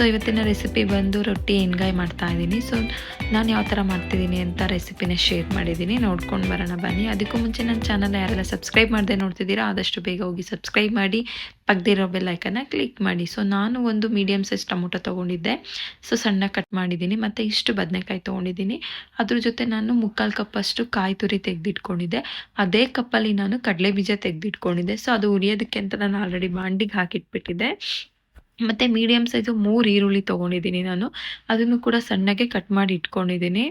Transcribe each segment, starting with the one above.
so ಇವತ್ತಿನ recipe ಬಂದು ರೊಟ್ಟಿ ಎಣ್ಗಾಯಿ ಮಾಡ್ತಾ ಇದ್ದೀನಿ. ಸೊ ನಾನು ಯಾವ ಥರ ಮಾಡ್ತಿದ್ದೀನಿ ಅಂತ ರೆಸಿಪಿನ ಶೇರ್ ಮಾಡಿದ್ದೀನಿ. ನೋಡ್ಕೊಂಡು ಬರೋಣ, ಬನ್ನಿ. ಅದಕ್ಕೂ ಮುಂಚೆ ನನ್ನ ಚಾನಲ್ ಯಾರೆಲ್ಲ ಸಬ್ಸ್ಕ್ರೈಬ್ ಮಾಡದೆ ನೋಡ್ತಿದ್ದೀರಾ, ಆದಷ್ಟು ಬೇಗ ಹೋಗಿ ಸಬ್ಸ್ಕ್ರೈಬ್ ಮಾಡಿ. ಪಕ್ಕದಿರೋ ಬೆಲ್ಲೈಕನ್ನ ಕ್ಲಿಕ್ ಮಾಡಿ. ಸೊ ನಾನು ಒಂದು ಮೀಡಿಯಮ್ ಸೈಜ್ ಟೊಮೊಟೊ ತೊಗೊಂಡಿದ್ದೆ. ಸೊ ಸಣ್ಣ ಕಟ್ ಮಾಡಿದ್ದೀನಿ. ಮತ್ತು ಇಷ್ಟು ಬದನೆಕಾಯಿ ತೊಗೊಂಡಿದ್ದೀನಿ. ಅದ್ರ ಜೊತೆ ನಾನು ಮುಕ್ಕಾಲು ಕಪ್ಪಷ್ಟು ಕಾಯಿ ತುರಿ ತೆಗೆದಿಟ್ಕೊಂಡಿದ್ದೆ. ಅದೇ ಕಪ್ಪಲ್ಲಿ ನಾನು ಕಡಲೆ ಬೀಜ ತೆಗೆದಿಟ್ಕೊಂಡಿದ್ದೆ. ಸೊ ಅದು ಉರಿಯೋದಕ್ಕೆ ಅಂತ ನಾನು ಆಲ್ರೆಡಿ ಬಾಂಡಿಗೆ ಹಾಕಿಟ್ಬಿಟ್ಟಿದ್ದೆ. ಮತ್ತು ಮೀಡಿಯಮ್ ಸೈಜು ಮೂರು ಈರುಳ್ಳಿ ತೊಗೊಂಡಿದ್ದೀನಿ ನಾನು. ಅದನ್ನು ಕೂಡ ಸಣ್ಣಗೆ ಕಟ್ ಮಾಡಿ ಇಟ್ಕೊಂಡಿದ್ದೀನಿ.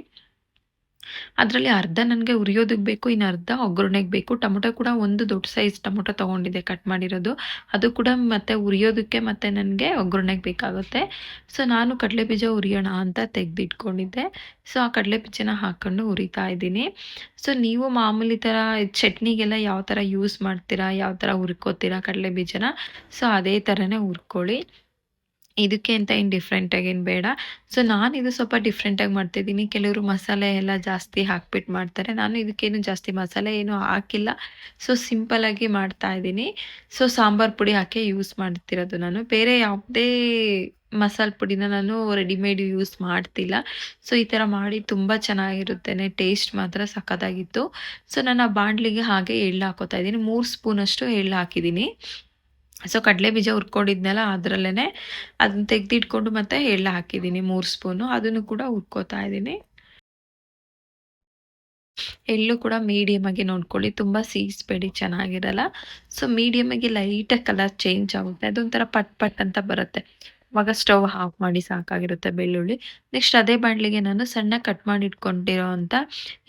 ಅದರಲ್ಲಿ ಅರ್ಧ ನನಗೆ ಉರಿಯೋದಕ್ಕೆ ಬೇಕು ಇನ್ನು ಅರ್ಧ ಒಗ್ಗರಣೆಗೆ ಬೇಕು. ಟೊಮೊಟೊ ಕೂಡ ಒಂದು ದೊಡ್ಡ ಸೈಜ್ ಟೊಮೊಟೊ ತೊಗೊಂಡಿದ್ದೆ, ಕಟ್ ಮಾಡಿರೋದು. ಅದು ಕೂಡ ಮತ್ತೆ ಉರಿಯೋದಕ್ಕೆ ಮತ್ತೆ ನನಗೆ ಒಗ್ಗರಣೆಗೆ ಬೇಕಾಗುತ್ತೆ. ಸೊ ನಾನು ಕಡಲೆ ಬೀಜ ಉರಿಯೋಣ ಅಂತ ತೆಗೆದಿಟ್ಕೊಂಡಿದ್ದೆ. ಸೊ ಆ ಕಡಲೆ ಬೀಜನ ಹಾಕ್ಕೊಂಡು ಉರಿತಾ ಇದ್ದೀನಿ. ಸೊ ನೀವು ಮಾಮೂಲಿ ಥರ ಚಟ್ನಿಗೆಲ್ಲ ಯಾವ ಥರ ಯೂಸ್ ಮಾಡ್ತೀರಾ, ಯಾವ ಥರ ಕಡಲೆ ಬೀಜನ ಸೊ ಅದೇ ಥರನೇ ಹುರ್ಕೊಳ್ಳಿ. ಇದಕ್ಕೆ ಅಂತ ಏನು ಡಿಫ್ರೆಂಟಾಗಿ ಏನು ಬೇಡ. ಸೊ ನಾನು ಇದು ಸ್ವಲ್ಪ ಡಿಫ್ರೆಂಟಾಗಿ ಮಾಡ್ತಿದ್ದೀನಿ. ಕೆಲವರು ಮಸಾಲೆ ಎಲ್ಲ ಜಾಸ್ತಿ ಹಾಕ್ಬಿಟ್ಟು ಮಾಡ್ತಾರೆ. ನಾನು ಇದಕ್ಕೇನು ಜಾಸ್ತಿ ಮಸಾಲೆ ಏನು ಹಾಕಿಲ್ಲ. ಸೊ ಸಿಂಪಲಾಗಿ ಮಾಡ್ತಾ ಇದ್ದೀನಿ. ಸೊ ಸಾಂಬಾರು ಪುಡಿ ಹಾಕಿ ಯೂಸ್ ಮಾಡ್ತಿರೋದು ನಾನು. ಬೇರೆ ಯಾವುದೇ ಮಸಾಲೆ ಪುಡಿನ ನಾನು ರೆಡಿಮೇಡ್ ಯೂಸ್ ಮಾಡ್ತಿಲ್ಲ. ಸೊ ಈ ಥರ ಮಾಡಿ ತುಂಬ ಚೆನ್ನಾಗಿರುತ್ತೆ. ಟೇಸ್ಟ್ ಮಾತ್ರ ಸಖತ್ತಾಗಿತ್ತು. ಸೊ ನಾನು ಆ ಬಾಣಲಿಗೆ ಹಾಗೆ ಎಳ್ಳು ಹಾಕೋತಾ ಇದ್ದೀನಿ. ಮೂರು ಸ್ಪೂನಷ್ಟು ಎಳ್ಳು ಹಾಕಿದ್ದೀನಿ. ಸೊ ಕಡಲೆ ಬೀಜ ಹುರ್ಕೊಂಡಿದ್ನಲ್ಲ ಅದರಲ್ಲೇ ಅದನ್ನ ತೆಗೆದಿಟ್ಕೊಂಡು ಮತ್ತೆ ಎಳ್ಳು ಹಾಕಿದ್ದೀನಿ, ಮೂರು ಸ್ಪೂನು. ಅದನ್ನು ಕೂಡ ಹುರ್ಕೋತಾ ಇದ್ದೀನಿ. ಎಳ್ಳು ಕೂಡ ಆಗಿ ನೋಡ್ಕೊಳ್ಳಿ, ತುಂಬ ಸೀಸ್ಬೇಡಿ ಚೆನ್ನಾಗಿರಲ್ಲ. ಸೊ ಮೀಡಿಯಮ್ ಆಗಿ ಲೈಟಾಗಿ ಕಲರ್ ಚೇಂಜ್ ಆಗುತ್ತೆ. ಅದೊಂಥರ ಪಟ್ ಪಟ್ ಅಂತ ಬರುತ್ತೆ. ಅವಾಗ ಸ್ಟವ್ ಆಫ್ ಮಾಡಿ ಸಾಕಾಗಿರುತ್ತೆ ಬೆಳ್ಳುಳ್ಳಿ. ನೆಕ್ಸ್ಟ್ ಅದೇ ಬಾಣಲಿಗೆ ನಾನು ಸಣ್ಣ ಕಟ್ ಮಾಡಿ ಇಟ್ಕೊಂಡಿರೋ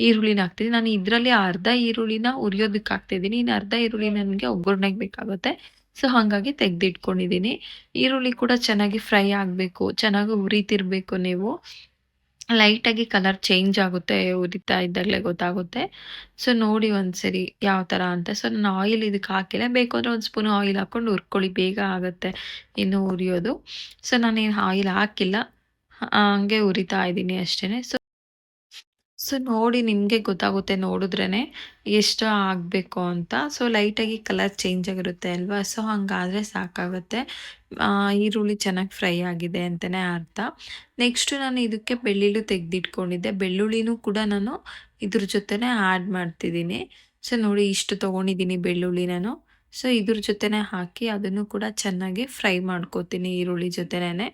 ಈರುಳ್ಳಿನ ಹಾಕ್ತಿದ್ದೀನಿ ನಾನು ಇದರಲ್ಲಿ ಅರ್ಧ ಈರುಳ್ಳಿನ ಉರಿಯೋದಕ್ಕೆ ಹಾಕ್ತಿದ್ದೀನಿ. ಇನ್ನು ಅರ್ಧ ಈರುಳ್ಳಿ ನನಗೆ ಒಗ್ಗರಣೆಗೆ ಬೇಕಾಗುತ್ತೆ. ಸೊ, ಹಾಗಾಗಿ ತೆಗೆದಿಟ್ಕೊಂಡಿದ್ದೀನಿ. ಈರುಳ್ಳಿ ಕೂಡ ಚೆನ್ನಾಗಿ ಫ್ರೈ ಆಗಬೇಕು. ಚೆನ್ನಾಗಿ ಉರಿತಿರ್ಬೇಕು ನೀವು. ಲೈಟಾಗಿ ಕಲರ್ ಚೇಂಜ್ ಆಗುತ್ತೆ ಉರಿತಾ ಇದ್ದಾಗಲೇ ಗೊತ್ತಾಗುತ್ತೆ. ಸೊ ನೋಡಿ ಒಂದ್ಸರಿ ಯಾವ ಥರ ಅಂತ. ಸೊ ನಾನು ಆಯಿಲ್ ಇದಕ್ಕೆ ಹಾಕಿಲ್ಲ. ಬೇಕು ಅಂದರೆ ಒಂದು ಸ್ಪೂನ್ ಆಯಿಲ್ ಹಾಕ್ಕೊಂಡು ಉರ್ಕೊಳ್ಳಿ ಬೇಗ ಆಗುತ್ತೆ ಇನ್ನು ಉರಿಯೋದು. ಸೊ ನಾನೇನು ಆಯಿಲ್ ಹಾಕಿಲ್ಲ. ಹಂಗೆ ಉರಿತಾ ಇದ್ದೀನಿ ಅಷ್ಟೇ ಸೊ ಸೊ ನೋಡಿ, ನಿಮಗೆ ಗೊತ್ತಾಗುತ್ತೆ ನೋಡಿದ್ರೇ ಎಷ್ಟು ಆಗಬೇಕು ಅಂತ. ಸೊ ಲೈಟಾಗಿ ಕಲರ್ ಚೇಂಜ್ ಆಗಿರುತ್ತೆ ಅಲ್ವಾ? ಸೊ ಹಂಗಾದರೆ ಸಾಕಾಗುತ್ತೆ. ಈರುಳ್ಳಿ ಚೆನ್ನಾಗಿ ಫ್ರೈ ಆಗಿದೆ ಅಂತಲೇ ಅರ್ಥ. ನೆಕ್ಸ್ಟು ನಾನು ಇದಕ್ಕೆ ಬೆಳ್ಳುಳ್ಳಿ ತೆಗೆದಿಟ್ಕೊಂಡಿದ್ದೆ. ಬೆಳ್ಳುಳ್ಳಿನೂ ಕೂಡ ನಾನು ಇದ್ರ ಜೊತೆನೇ ಆ್ಯಡ್ ಮಾಡ್ತಿದ್ದೀನಿ. ಸೊ ನೋಡಿ, ಇಷ್ಟು ತೊಗೊಂಡಿದ್ದೀನಿ ಬೆಳ್ಳುಳ್ಳಿ ನಾನು. ಸೊ ಇದ್ರ ಜೊತೆನೇ ಹಾಕಿ ಅದನ್ನು ಕೂಡ ಚೆನ್ನಾಗಿ ಫ್ರೈ ಮಾಡ್ಕೋತೀನಿ ಈರುಳ್ಳಿ ಜೊತೆನೇ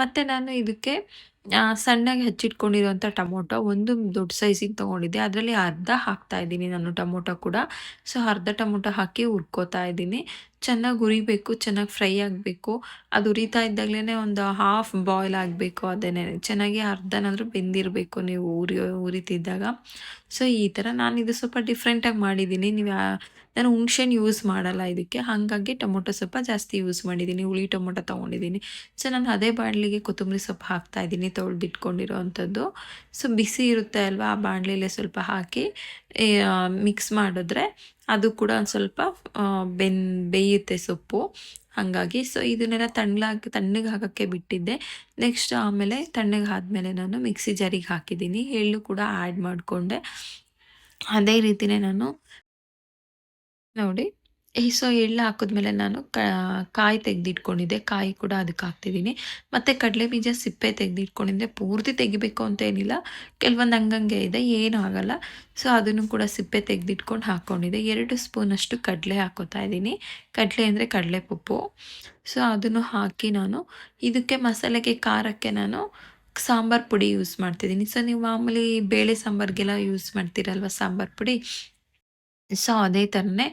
ಮತ್ತು ನಾನು ಇದಕ್ಕೆ ಸಣ್ಣಗೆ ಹಚ್ಚಿಟ್ಕೊಂಡಿರುವಂಥ ಟೊಮೊಟೊ ಒಂದು ದೊಡ್ಡ ಸೈಜಿಗೆ ತೊಗೊಂಡಿದ್ದೆ. ಅದರಲ್ಲಿ ಅರ್ಧ ಹಾಕ್ತಾ ಇದ್ದೀನಿ ನಾನು ಟೊಮೊಟೊ ಕೂಡ. ಸೊ, ಅರ್ಧ ಟೊಮೊಟೊ ಹಾಕಿ ಹುರ್ಕೋತಾ ಇದ್ದೀನಿ. ಚೆನ್ನಾಗಿ ಉರಿಬೇಕು ಚೆನ್ನಾಗಿ ಫ್ರೈ ಆಗಬೇಕು. ಅದು ಉರಿತಾ ಇದ್ದಾಗಲೇ ಒಂದು ಹಾಫ್ ಬಾಯ್ಲ್ ಆಗಬೇಕು ಅದೇನೆ ಚೆನ್ನಾಗಿ ಅರ್ಧನಾದರೂ ಬೆಂದಿರಬೇಕು ನೀವು ಉರಿ ಉರಿತಿದ್ದಾಗ ಸೊ, ಈ ಥರ ನಾನು ಇದು ಸ್ವಲ್ಪ ಡಿಫ್ರೆಂಟಾಗಿ ಮಾಡಿದ್ದೀನಿ. ನೀವು ನಾನು ಹುಣ್ಸೆ ಯೂಸ್ ಮಾಡಲ್ಲ ಇದಕ್ಕೆ. ಹಾಗಾಗಿ ಟೊಮೊಟೊ ಸೊಪ್ಪ ಜಾಸ್ತಿ ಯೂಸ್ ಮಾಡಿದ್ದೀನಿ. ಹುಳಿ ಟೊಮೊಟೊ ತೊಗೊಂಡಿದ್ದೀನಿ. ಸೊ ನಾನು ಅದೇ ಬಾಣಲಿಗೆ ಕೊತ್ತಂಬರಿ ಸೊಪ್ಪು ಹಾಕ್ತಾ ಇದ್ದೀನಿ ತೊಳೆದಿಟ್ಕೊಂಡಿರೋ ಅಂಥದ್ದು. ಸೊ ಬಿಸಿ ಇರುತ್ತೆ ಅಲ್ವಾ? ಆ ಬಾಣಲಿಲೇ ಸ್ವಲ್ಪ ಹಾಕಿ ಮಿಕ್ಸ್ ಮಾಡಿದ್ರೆ ಅದು ಕೂಡ ಒಂದು ಸ್ವಲ್ಪ ಬೆನ್, ಬೇಯುತ್ತೆ ಸೊಪ್ಪು. ಹಾಗಾಗಿ ಸೊ, ಇದನ್ನೆಲ್ಲ ತಣ್ಣಗೆ ತಣ್ಣಗೆ ಹಾಕೋಕ್ಕೆ ಬಿಟ್ಟಿದ್ದೆ. ನೆಕ್ಸ್ಟ್ ಆಮೇಲೆ ತಣ್ಣಗೆ ಆದಮೇಲೆ ನಾನು ಮಿಕ್ಸಿ ಜರಿಗೆ ಹಾಕಿದ್ದೀನಿ. ಎಳ್ಳು ಕೂಡ ಆ್ಯಡ್ ಮಾಡಿಕೊಂಡೆ. ಅದೇ ರೀತಿಯೇ ನಾನು ನೋಡಿ. ಸೊ ಎಳ್ಳು ಹಾಕಿದ್ಮೇಲೆ ನಾನು ಕಾಯಿ ತೆಗೆದಿಟ್ಕೊಂಡಿದ್ದೆ. ಕಾಯಿ ಕೂಡ ಅದಕ್ಕೆ ಹಾಕ್ತಿದ್ದೀನಿ. ಮತ್ತು ಕಡಲೆ ಬೀಜ ಸಿಪ್ಪೆ ತೆಗೆದಿಟ್ಕೊಂಡಿದ್ದೆ. ಪೂರ್ತಿ ತೆಗಿಬೇಕು ಅಂತ ಏನಿಲ್ಲ. ಕೆಲವೊಂದು ಹಂಗಂಗೆ ಇದೆ. ಏನೂ ಆಗಲ್ಲ. ಸೊ ಅದನ್ನು ಕೂಡ ಸಿಪ್ಪೆ ತೆಗೆದಿಟ್ಕೊಂಡು ಹಾಕ್ಕೊಂಡಿದ್ದೆ ಎರಡು ಸ್ಪೂನಷ್ಟು ಕಡಲೆ ಹಾಕೋತಾ ಇದ್ದೀನಿ. ಕಡಲೆ ಅಂದರೆ ಕಡಲೆ ಪಪ್ಪು ಸೊ ಅದನ್ನು ಹಾಕಿ ನಾನು ಇದಕ್ಕೆ ಮಸಾಲೆಗೆ ಖಾರಕ್ಕೆ ನಾನು ಸಾಂಬಾರು ಪುಡಿ ಯೂಸ್ ಮಾಡ್ತಿದ್ದೀನಿ. ಸೊ ನೀವು ಮಾಮೂಲಿ ಬೇಳೆ ಸಾಂಬಾರಿಗೆಲ್ಲ ಯೂಸ್ ಮಾಡ್ತೀರಲ್ವ ಸಾಂಬಾರು ಪುಡಿ? ಸೊ ಅದೇ ಥರನೇ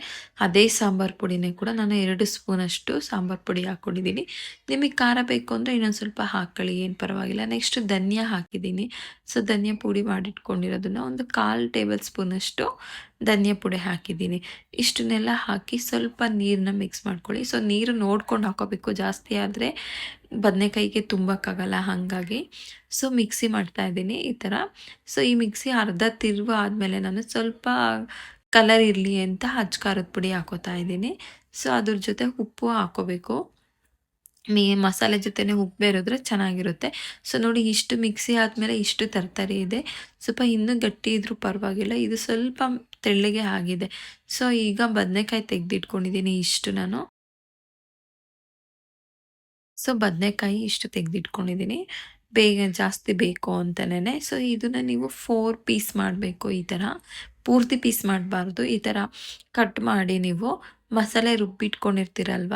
ಅದೇ ಸಾಂಬಾರು ಪುಡಿನೇ ಕೂಡ ನಾನು ಎರಡು ಸ್ಪೂನಷ್ಟು ಸಾಂಬಾರು ಪುಡಿ ಹಾಕ್ಕೊಂಡಿದ್ದೀನಿ. ನಿಮಗೆ ಖಾರ ಬೇಕು ಅಂದರೆ ಇನ್ನೊಂದು ಸ್ವಲ್ಪ ಹಾಕ್ಕೊಳ್ಳಿ, ಏನು ಪರವಾಗಿಲ್ಲ. ನೆಕ್ಸ್ಟ್ ಧನಿಯಾ ಹಾಕಿದ್ದೀನಿ. ಸೊ ಧನಿಯಾ ಪುಡಿ ಮಾಡಿಟ್ಕೊಂಡಿರೋದನ್ನು ಒಂದು ಕಾಲು ಟೇಬಲ್ ಸ್ಪೂನಷ್ಟು ಧನಿಯಾ ಪುಡಿ ಹಾಕಿದ್ದೀನಿ. ಇಷ್ಟನ್ನೆಲ್ಲ ಹಾಕಿ ಸ್ವಲ್ಪ ನೀರನ್ನ ಮಿಕ್ಸ್ ಮಾಡ್ಕೊಳ್ಳಿ. ಸೊ ನೀರು ನೋಡ್ಕೊಂಡು ಹಾಕೋಬೇಕು. ಜಾಸ್ತಿ ಆದರೆ ಬದನೆಕಾಯಿಗೆ ತುಂಬಕ್ಕಾಗಲ್ಲ ಹಾಗಾಗಿ. ಸೊ ಮಿಕ್ಸಿ ಮಾಡ್ತಾ ಇದ್ದೀನಿ ಈ ಥರ. ಸೊ ಈ ಮಿಕ್ಸಿ ಅರ್ಧ ತಿರುವು ಆದಮೇಲೆ ನಾನು ಸ್ವಲ್ಪ ಕಲರ್ ಇರಲಿ ಅಂತ ಹಚ್ ಖಾರದ ಪುಡಿ ಹಾಕೋತಾ ಇದ್ದೀನಿ. ಸೊ ಅದ್ರ ಜೊತೆ ಉಪ್ಪು ಹಾಕೋಬೇಕು. ಮೀ, ಮಸಾಲೆ ಜೊತೆನೇ ಉಪ್ಪು ಬೇರಿದ್ರೆ ಚೆನ್ನಾಗಿರುತ್ತೆ. ಸೊ ನೋಡಿ ಇಷ್ಟು ಮಿಕ್ಸಿ ಆದಮೇಲೆ ಇಷ್ಟು ತರಕಾರಿ ಇದೆ. ಸ್ವಲ್ಪ ಇನ್ನೂ ಗಟ್ಟಿ ಇದ್ರೂ ಪರವಾಗಿಲ್ಲ. ಇದು ಸ್ವಲ್ಪ ತೆಳ್ಳಗೆ ಆಗಿದೆ. ಸೊ ಈಗ ಬದನೆಕಾಯಿ ತೆಗೆದಿಟ್ಕೊಂಡಿದ್ದೀನಿ ಇಷ್ಟು ನಾನು. ಸೊ ಬದನೆಕಾಯಿ ಇಷ್ಟು ತೆಗೆದಿಟ್ಕೊಂಡಿದ್ದೀನಿ. ಬೇಗ ಜಾಸ್ತಿ ಬೇಕು ಅಂತಲೇ ಸೊ ಇದನ್ನು ನೀವು ಫೋರ್ ಪೀಸ್ ಮಾಡಬೇಕು ಈ ಥರ ಪೂರ್ತಿ ಪೀಸ್ ಮಾಡಬಾರ್ದು. ಈ ಥರ ಕಟ್ ಮಾಡಿ ನೀವು ಮಸಾಲೆ ರುಬ್ಬಿಟ್ಕೊಂಡಿರ್ತೀರಲ್ವ?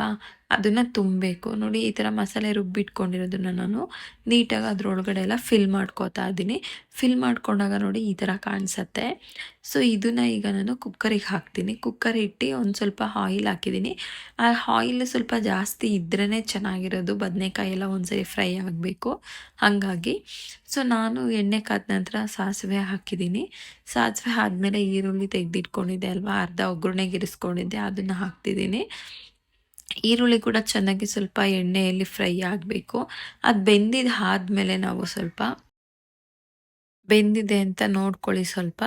ಅದನ್ನು ತುಂಬಬೇಕು. ನೋಡಿ, ಈ ಥರ ಮಸಾಲೆ ರುಬ್ಬಿಟ್ಕೊಂಡಿರೋದನ್ನು ನಾನು ನೀಟಾಗಿ ಅದರೊಳಗಡೆ ಎಲ್ಲ ಫಿಲ್ ಮಾಡ್ಕೋತಾ ಇದ್ದೀನಿ. ಫಿಲ್ ಮಾಡ್ಕೊಂಡಾಗ ನೋಡಿ, ಈ ಥರ ಕಾಣಿಸತ್ತೆ. ಸೊ ಇದನ್ನು ಈಗ ನಾನು ಕುಕ್ಕರಿಗೆ ಹಾಕ್ತೀನಿ. ಕುಕ್ಕರ್ ಇಟ್ಟು ಒಂದು ಸ್ವಲ್ಪ ಆಯಿಲ್ ಹಾಕಿದ್ದೀನಿ. ಆ ಆಯಿಲ್ ಸ್ವಲ್ಪ ಜಾಸ್ತಿ ಇದ್ರೇ ಚೆನ್ನಾಗಿರೋದು. ಬದನೆಕಾಯಿ ಎಲ್ಲ ಒಂದ್ಸರಿ ಫ್ರೈ ಆಗಬೇಕು. ಹಾಗಾಗಿ. ಸೊ ನಾನು ಎಣ್ಣೆ ಕಾದ ನಂತರ ಸಾಸಿವೆ ಹಾಕಿದ್ದೀನಿ. ಸಾಸಿವೆ ಆದಮೇಲೆ ಈರುಳ್ಳಿ ತೆಗೆದಿಟ್ಕೊಂಡಿದ್ದೆ ಅಲ್ವಾ? ಅರ್ಧ ಒಗ್ಗರಣೆಗೆ ಇರಿಸ್ಕೊಂಡಿದ್ದೆ. ಅದನ್ನು ಹಾಕ್ತಿದ್ದೀನಿ. ಈರುಳ್ಳಿ ಕೂಡ ಚೆನ್ನಾಗಿ ಸ್ವಲ್ಪ ಎಣ್ಣೆಯಲ್ಲಿ ಫ್ರೈ ಆಗಬೇಕು. ಅದು ಬೆಂದಿದ ಆದಮೇಲೆ ನಾವು ಸ್ವಲ್ಪ ಬೆಂದಿದೆ ಅಂತ ನೋಡ್ಕೊಳ್ಳಿ ಸ್ವಲ್ಪ.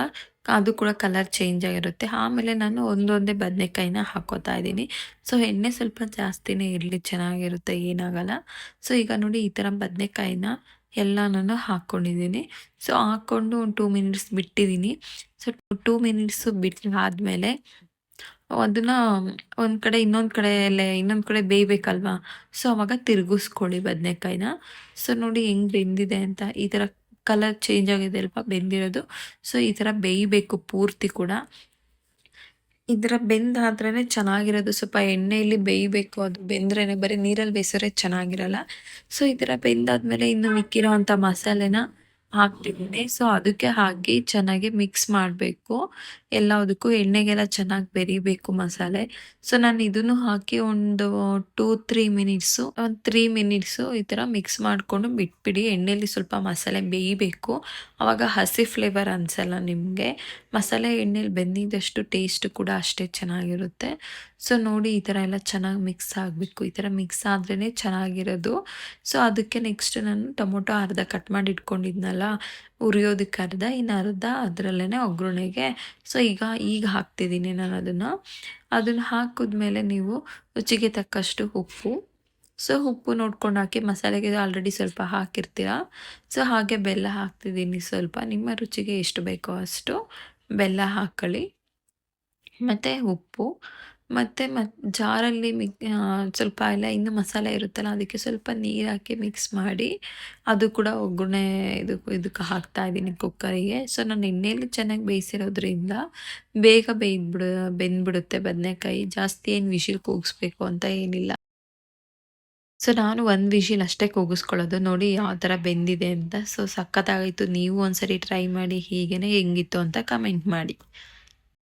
ಅದು ಕೂಡ ಕಲರ್ ಚೇಂಜ್ ಆಗಿರುತ್ತೆ. ಆಮೇಲೆ ನಾನು ಒಂದೊಂದೇ ಬದನೆಕಾಯಿನ ಹಾಕೋತಾ ಇದ್ದೀನಿ. ಸೊ ಎಣ್ಣೆ ಸ್ವಲ್ಪ ಜಾಸ್ತಿನೇ ಇರಲಿ, ಚೆನ್ನಾಗಿರುತ್ತೆ, ಏನಾಗಲ್ಲ. ಸೊ ಈಗ ನೋಡಿ ಈ ಥರ ಬದನೆಕಾಯಿನ ನಾನು ಹಾಕ್ಕೊಂಡಿದ್ದೀನಿ. ಸೊ ಹಾಕ್ಕೊಂಡು ಒಂದು ಟೂ ಮಿನಿಟ್ಸ್ ಬಿಟ್ಟಿದ್ದೀನಿ. ಸೊ ಟೂ ಮಿನಿಟ್ಸು ಬಿಟ್ಟು ಆದಮೇಲೆ ಅದನ್ನ ಒಂದು ಕಡೆ, ಇನ್ನೊಂದು ಕಡೆ ಇನ್ನೊಂದು ಕಡೆ ಬೇಯಬೇಕಲ್ವಾ? ಸೊ, ಅವಾಗ ತಿರುಗಿಸ್ಕೊಳ್ಳಿ ಬದನೆಕಾಯಿನ. ಸೊ, ನೋಡಿ ಹೆಂಗ್ ಬೆಂದಿದೆ ಅಂತ. ಈ ಥರ ಕಲರ್ ಚೇಂಜ್ ಆಗಿದೆ ಅಲ್ವಾ ಬೆಂದಿರೋದು. ಸೊ, ಈ ಥರ ಬೇಯಬೇಕು ಪೂರ್ತಿ ಕೂಡ. ಈ ಥರ ಬೆಂದಾದ್ರೇ ಚೆನ್ನಾಗಿರೋದು. ಸ್ವಲ್ಪ ಎಣ್ಣೆಯಲ್ಲಿ ಬೇಯಬೇಕು. ಅದು ಬೆಂದ್ರೇ ಬರೀ ನೀರಲ್ಲಿ ಬೇಯಿಸೋರೆ ಚೆನ್ನಾಗಿರಲ್ಲ. ಸೊ, ಈ ಥರ ಬೆಂದಾದ್ಮೇಲೆ ಇನ್ನು ಮಿಕ್ಕಿರೋ ಅಂಥ ಮಸಾಲೆನ ಹಾಕ್ತಿದ್ದೀನಿ. ಸೊ ಅದಕ್ಕೆ ಹಾಕಿ ಚೆನ್ನಾಗಿ ಮಿಕ್ಸ್ ಮಾಡಬೇಕು. ಎಲ್ಲದಕ್ಕೂ ಎಣ್ಣೆಗೆಲ್ಲ ಚೆನ್ನಾಗಿ ಬೆರಿಬೇಕು ಮಸಾಲೆ. ಸೊ ನಾನು ಇದನ್ನು ಹಾಕಿ ಒಂದು ಟೂ ತ್ರೀ ಮಿನಿಟ್ಸು ಒಂದು ತ್ರೀ ಮಿನಿಟ್ಸು ಈ ಥರ ಮಿಕ್ಸ್ ಮಾಡಿಕೊಂಡು ಬಿಟ್ಬಿಡಿ. ಎಣ್ಣೆಯಲ್ಲಿ ಸ್ವಲ್ಪ ಮಸಾಲೆ ಬೇಯಬೇಕು. ಆವಾಗ ಹಸಿ ಫ್ಲೇವರ್ ಅನಿಸಲ್ಲ ನಿಮಗೆ. ಮಸಾಲೆ ಎಣ್ಣೆಲಿ ಬೆಂದಿದ್ದಷ್ಟು ಟೇಸ್ಟ್ ಕೂಡ ಅಷ್ಟೇ ಚೆನ್ನಾಗಿರುತ್ತೆ. ಸೊ ನೋಡಿ ಈ ಥರ ಎಲ್ಲ ಚೆನ್ನಾಗಿ ಮಿಕ್ಸ್ ಆಗಬೇಕು. ಈ ಥರ ಮಿಕ್ಸ್ ಆದ್ರೇ ಚೆನ್ನಾಗಿರೋದು. ಸೊ ಅದಕ್ಕೆ ನೆಕ್ಸ್ಟ್ ನಾನು ಟೊಮೊಟೊ ಅರ್ಧ ಕಟ್ ಮಾಡಿ ಇಟ್ಕೊಂಡಿದ್ನಲ್ಲ ಉರಿಯೋದಕ್ಕೆ ಅರ್ಧ, ಇನ್ನು ಅರ್ಧ ಅದರಲ್ಲೇ ಒಗ್ಗರಣೆಗೆ. ಸೊ ಈಗ ಈಗ ಹಾಕ್ತಿದ್ದೀನಿ ನಾನು ಅದನ್ನು. ಅದನ್ನು ಹಾಕಿದ್ಮೇಲೆ ನೀವು ರುಚಿಗೆ ತಕ್ಕಷ್ಟು ಉಪ್ಪು. ಸೊ ಉಪ್ಪು ನೋಡ್ಕೊಂಡು ಹಾಕಿ, ಮಸಾಲೆಗೆ ಆಲ್ರೆಡಿ ಸ್ವಲ್ಪ ಹಾಕಿರ್ತೀರ? ಸೊ ಹಾಗೆ ಬೆಲ್ಲ ಹಾಕ್ತಿದ್ದೀನಿ ಸ್ವಲ್ಪ. ನಿಮ್ಮ ರುಚಿಗೆ ಎಷ್ಟು ಬೇಕೋ ಅಷ್ಟು ಬೆಲ್ಲ ಹಾಕ್ಕೊಳ್ಳಿ ಮತ್ತು ಉಪ್ಪು. ಮತ್ತು ಮ, ಜಾರಲ್ಲಿ ಮಿಕ್ ಸ್ವಲ್ಪ ಎಲ್ಲ ಇನ್ನೂ ಮಸಾಲೆ ಇರುತ್ತಲ್ಲ, ಅದಕ್ಕೆ ಸ್ವಲ್ಪ ನೀರು ಹಾಕಿ ಮಿಕ್ಸ್ ಮಾಡಿ ಅದು ಕೂಡ ಒಗ್ಗರಣೆ ಇದು, ಇದಕ್ಕೆ ಹಾಕ್ತಾ ಇದ್ದೀನಿ ಕುಕ್ಕರಿಗೆ. ಸೊ ನಾನು ಎಣ್ಣೆಯಲ್ಲಿ ಚೆನ್ನಾಗಿ ಬೇಯಿಸಿರೋದ್ರಿಂದ ಬೇಗ ಬೇಯ್ದ್ಬಿಡು, ಬೆಂದ್ಬಿಡುತ್ತೆ ಬದನೆಕಾಯಿ. ಜಾಸ್ತಿ ಏನು ವಿಶಿಲ್ ಕೂಗಿಸ್ಬೇಕು ಅಂತ ಏನಿಲ್ಲ. ಸೊ ನಾನು ಒಂದು ವಿಷಿಲ್ ಅಷ್ಟೇ ಕೂಗಿಸ್ಕೊಳ್ಳೋದು. ನೋಡಿ ಯಾವ ಥರ ಬೆಂದಿದೆ ಅಂತ. ಸೊ ಸಖತ್ತಾಗಿತ್ತು ನೀವು ಒಂದ್ಸರಿ ಟ್ರೈ ಮಾಡಿ, ಹೀಗೇನೆ ಹೆಂಗಿತ್ತು ಅಂತ ಕಮೆಂಟ್ ಮಾಡಿ.